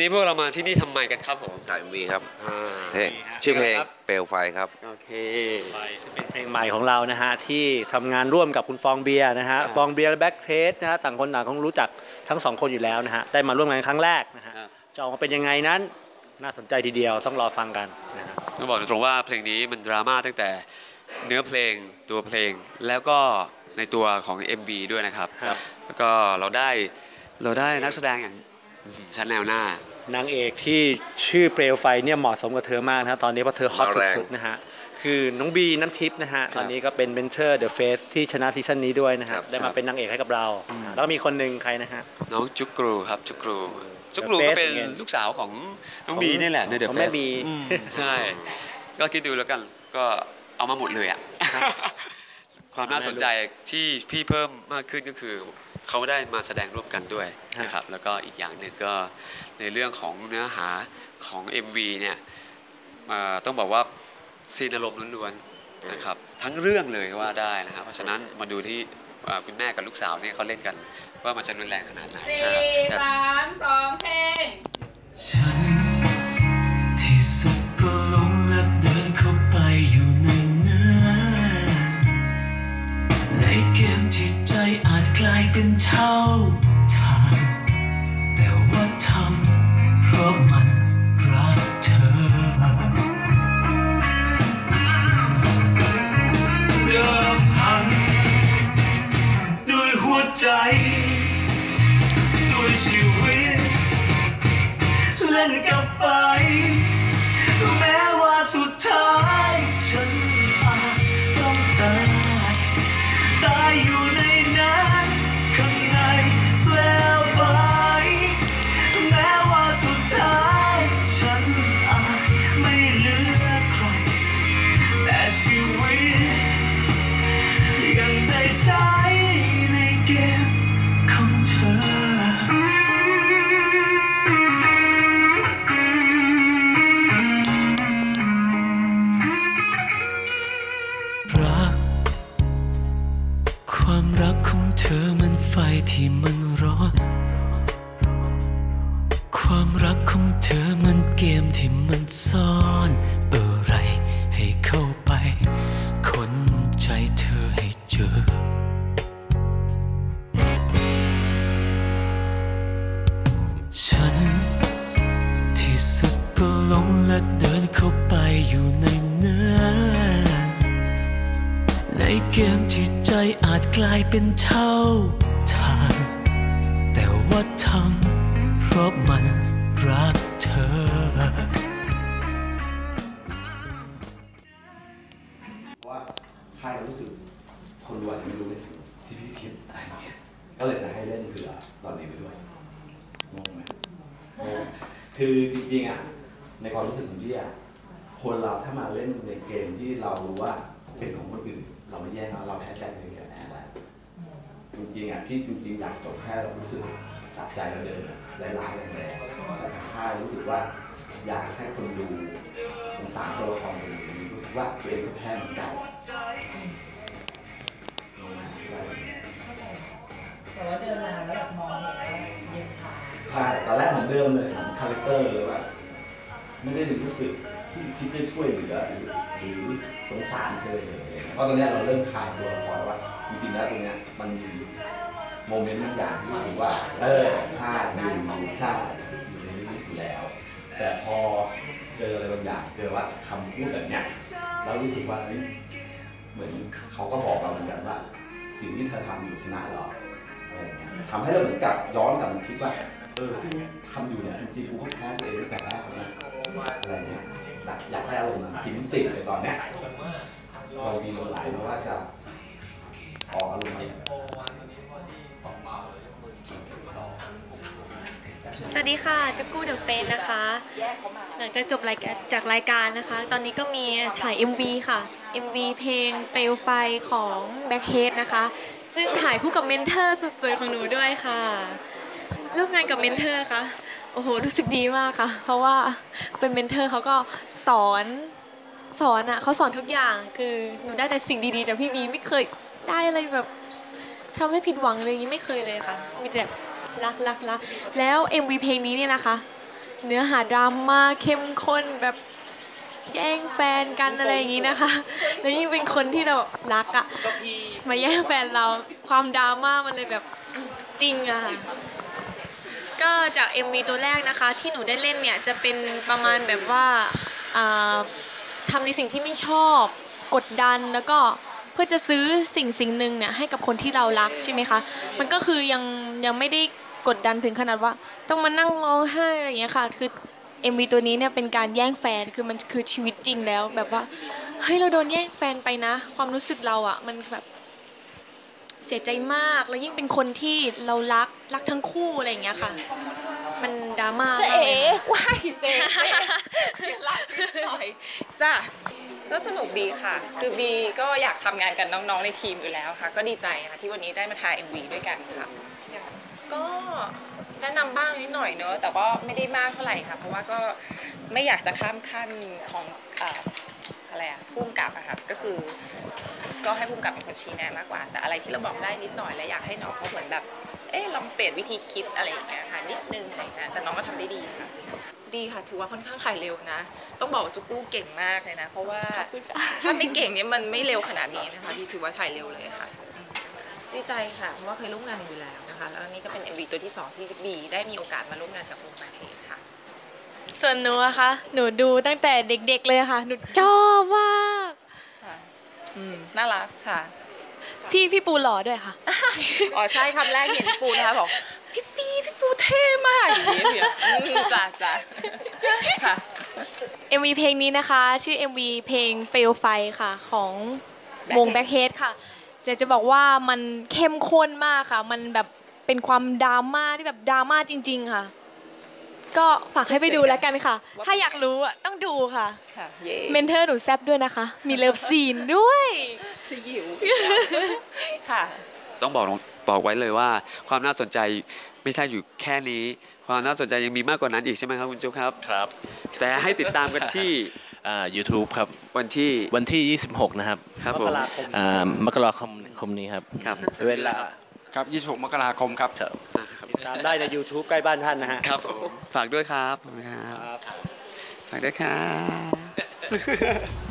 นี้พวกเรามาที่นี่ทำไมกันครับผมถ่ายมีครับอ่าเท่ชื่อเพลงเปลวไฟครับ โอเคไฟซึ่งเป็นเพลงใหม่ของเรานะฮะที่ทำงานร่วมกับคุณฟองเบียร์นะฮะครับฟองเบียร์และแบ็คเทสนะฮะต่างคนต่างคงรู้จักทั้งสองคนอยู่แล้วนะฮะได้มาร่วมงานครั้งแรกนะฮะครับ จะออกมาเป็นยังไงนั้น น่าสนใจทีเดียวต้องรอฟังกันนะฮะต้องบอกตรงๆว่าเพลงนี้มันดราม่าตั้งแต่เนื้อเพลงตัวเพลงแล้วก็ในตัวของ MV ด้วยนะครับครับแล้วก็เราได้เราได้นักแสดงอย่าง ชั้นแนวหน้า นางเอกที่ชื่อเปลวไฟเนี่ยเหมาะสมกับเธอมากนะฮะตอนนี้เพราะเธอฮอตมาแรงสุดๆนะฮะคือน้องบีน้ำทิพย์นะฮะตอนนี้ก็เป็นเบนเชอร์เดอะเฟสที่ชนะซีซั่นนี้ด้วยนะฮะได้มาเป็นนางเอกให้กับเรา แล้วก็มีคนหนึ่งใครนะฮะ น้องจุกกรูครับจุกกรูจุกกรู The ก็ Face เป็นไงลูกสาวของน้องของบีนี่แหละในเดอะของเฟแม่สบี ใช่ ก็คิดดูแล้วกันก็เอามาหมดเลยอะ ความน่าสนใจที่พี่เพิ่มมากขึ้นก็คือ เขาได้มาแสดงร่วมกันด้วยนะครับแล้วก็อีกอย่างหนึ่งก็ในเรื่องของเนื้อหาของ MV เนี่ยเอ่อต้องบอกว่าซีนอารมณ์ล้วนๆนะครับทั้งเรื่องเลยก็ว่าได้นะครับเพราะฉะนั้นมาดูที่เอ่อคุณแม่กับลูกสาวเนี่ยเขาเล่นกัน ว่ามันจะรุนแรงขนาดไหนสี่นะครับสามสองเพลง เป็นเท่าทางแต่ว่าทำเพราะมันรักเธอเดิมพันด้วยหัวใจ ด้วยชีวิตเล่นกับ ใช้ในเกมของเธอ รัก ความรักของเธอมันไฟที่มันร้อน ความรักของเธอมันเกมที่มันซ่อน ก็หลงและเดินเข้าไปอยู่ในนั้นในเกมที่ใจอาจกลายเป็นเท่าทาง แต่ว่าทำเพราะมันรักเธอว่าค่รู้สึกคนดูอาจจะไม่รู้ในสิ่งที่พี่คิดอะไรเงี้ยก็เลยจะให้เล่นเผื่อตอนนี้ไปด้วยงงไหมงงคือจริงๆอะ ในความรู้สึกของพี่อะคนเราถ้ามาเล่นในเกมที่เรารู้ว่าเป็นของคนอื่น เราไม่แย่งเขาเราแพ้ใจไปเฉยๆแพ้ได้จริงๆอะพี่จริงๆอยากจบแค่เรารู้สึกสะใจแล้วเดินร้ายๆแรงๆแต่ทางค่ายรู้สึกว่าอยากให้คนดูสงสารตัวละครตัวนี้รู้สึกว่าตัวเองก็แพ้เหมือนกันแต่ว่าเดินมาแล้วแบบมองเห็นว่าเย็นชาใช่ตอนแรกเหมือนเดิมเลยสามคาแรคเตอร์เลยว่า ไม่ได้รู้สึกที่คิดจะช่วยเหลือหรือหรือสงสารเธอเลย เพราะตอนนี้เราเริ่มคลายตัวละครว่าจริงๆแล้วตรงเนี้ยมันมีโมเมนต์บางอย่างที่รู้สึกว่า เออใช่อยู่ใช่อยู่ในนี้อยู่แล้ว แต่พอเจออะไรบางอย่างเจอว่าคำพูดแบบเนี้ยเรารู้สึกว่าเฮ้ยเหมือนเขาก็บอกเราเหมือนกันว่า สิ่งที่เธอทำอยู่ชนะหรออะไรอย่างเงี้ยทำให้เราเหมือนกับย้อนกลับมาคิดว่า เออที่ทำอยู่เนี่ยจริงๆกูก็แพ้ตัวเองตั้งแต่แรกแล้วนะ อะไรเงี้ยอยากได้อารมณ์พิมพ์ติดเลยตอนเนี้ยเรามีหลายมาว่าจะออกอารมณ์สวัสดีค่ะจุกกู้เดอะเฟนนะคะ หลังจากจบรายการจากรายการนะคะ ตอนนี้ก็มีถ่าย MV ค่ะ MV เพลงเปลวไฟของ Backhead นะคะ ซึ่งถ่ายคู่กับเมนเทอร์สุดสวยของหนูด้วยค่ะร่วมงานกับเมนเทอร์ค่ะ โอ้โหรู้สึกดีมากค่ะ เพราะว่าเป็นเมนเทอร์เขาก็สอนสอนอะเขาสอนทุกอย่างคือหนูได้แต่สิ่งดีๆจากพี่บีไม่เคยได้อะไรแบบทำให้ผิดหวังเลยอย่างนี้ไม่เคยเลยค่ะ มีแต่รักรักรักแล้ว MV เพลงนี้เนี่ยนะคะ เนื้อหาดราม่าเข้มข้นแบบแย่งแฟนกันอะไรอย่างนี้นะคะ แล้วยิ่งเป็นคนที่เรารักอะมาแย่งแฟนเราความดราม่ามันเลยแบบจริงอะค่ะ ก็จาก MV ตัวแรกนะคะที่หนูได้เล่นเนี่ยจะเป็นประมาณแบบว่าอ่าทำในสิ่งที่ไม่ชอบ กดดันแล้วก็เพื่อจะซื้อสิ่งสิ่งหนึ่งเนี่ยให้กับคนที่เรารักใช่ไหมคะมันก็คือยังยังไม่ได้กดดันถึงขนาดว่า ต้องมานั่งร้องไห้อะไรอย่างเงี้ยค่ะคือ MV ตัวนี้เนี่ยเป็นการแย่งแฟนคือมันคือชีวิตจริงแล้วแบบว่าเฮ้ยเราโดนแย่งแฟนไปนะ ความรู้สึกเราอะ่ะมันแบบ เสียใจมากแล้วยิ่งเป็นคนที่เรารักรักทั้งคู่อะไรอย่างเงี้ยค่ะ มันดราม่าจะมากเอ๋เลยว้ายเซ่เซ่เสียหลักนิดหน่อยจ้ะก็สนุกดีค่ะ คือบีก็อยากทำงานกับน้องๆในทีมอยู่แล้วค่ะ ก็ดีใจค่ะที่วันนี้ได้มาถ่าย MV ด้วยกันค่ะก็แนะนำบ้างนิดหน่อยเนอะแต่ว่าไม่ได้มากเท่าไหร่ค่ะ เพราะว่าก็ไม่อยากจะข้ามขั้นของเอ่ออะไรอะพุ่มกับอะค่ะก็คือ ก็ให้พุ่มกับเป็นคนชี้แนะมากกว่า แต่อะไรที่เราบอกได้นิดหน่อยและอยากให้น้องเขาเหมือนแบบ เอ๊ะลองเปลี่ยนวิธีคิดอะไรอย่างเงี้ยค่ะนิดนึงอะไรอย่างเงี้ยแต่น้องก็ทำได้ดีค่ะดีค่ะถือว่าค่อนข้างถ่ายเร็วนะ ต้องบอกว่าจุกกู้เก่งมากเลยนะ เพราะว่าถ้าไม่เก่งเนี่ยมันไม่เร็วขนาดนี้นะคะที่ถือว่าถ่ายเร็วเลยค่ะอืมดีใจค่ะเพราะว่าเคยร่วมงานกันอยู่แล้วนะคะแล้วอันนี้ก็เป็น MV ตัวที่สองที่บีได้มีโอกาสมาร่วมงานกับวงการเพลงค่ะ ส่วนหนูอะคะหนูดูตั้งแต่เด็กๆเลยค่ะ หนูชอบมาก อืมน่ารักค่ะ พี่พี่ปูหล่อด้วยค่ะ อ๋อใช่คำแรกเห็นพี่ปูนะคะบอกพี่ปีพี่ปูเท่มากอย่างนี้เนี่ยอืมจ้ะจ้ะค่ะ MV เพลงนี้นะคะ ชื่อ MV เพลงเปลวไฟค่ะ ของวง Blackhead Blackhead ค่ะจะจะบอกว่ามันเข้มข้นมากค่ะ มันแบบเป็นความดราม่าที่แบบดราม่าจริง ๆ ค่ะ ก็ฝากให้ไปดูแล้วกันค่ะ ถ้าอยากรู้อะต้องดูค่ะค่ะเย่เมนเทอร์หนูแซบด้วยนะคะ มีเลิฟซีนด้วยสยิวค่ะ ต้องบอกลงบอกไว้เลยว่า ความน่าสนใจไม่ใช่อยู่แค่นี้ ความน่าสนใจยังมีมากกว่านั้นอีกใช่ไหมครับคุณจุ๊บครับครับ แต่ให้ติดตามกันที่อ่า YouTube ครับวันที่วันที่ 26 นะครับครับมผกมราคมอ่ามกราคมคมนี้ครับครับเวลาครับ 26 มกราคมครับครับ ตามได้ใน YouTube ใกล้บ้านท่านนะฮะ ครับผมฝากด้วยครับขอบคุณครับ ฝากด้วยครับ